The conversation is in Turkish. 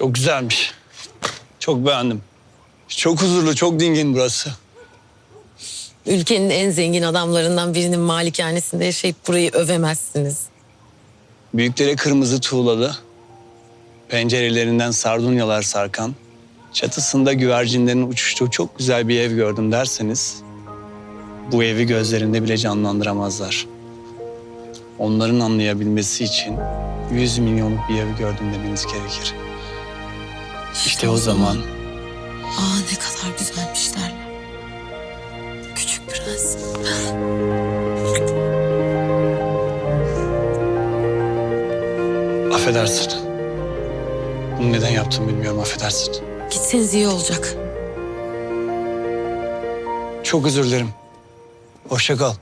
Çok güzelmiş. Çok beğendim. Çok huzurlu, çok dingin burası. Ülkenin en zengin adamlarından birinin malikanesinde yaşayıp burayı övemezsiniz. Büyükleri kırmızı tuğlalı, pencerelerinden sardunyalar sarkan, çatısında güvercinlerin uçuştuğu çok güzel bir ev gördüm derseniz, bu evi gözlerinde bile canlandıramazlar. Onların anlayabilmesi için 100 milyonluk bir ev gördüm demeniz gerekir. İşte o zaman Aa ne kadar güzelmiş derler. Küçük prens. affedersin. Bunu neden yaptım bilmiyorum affedersin. Gitseniz iyi olacak. Çok özür dilerim. Hoşça kal.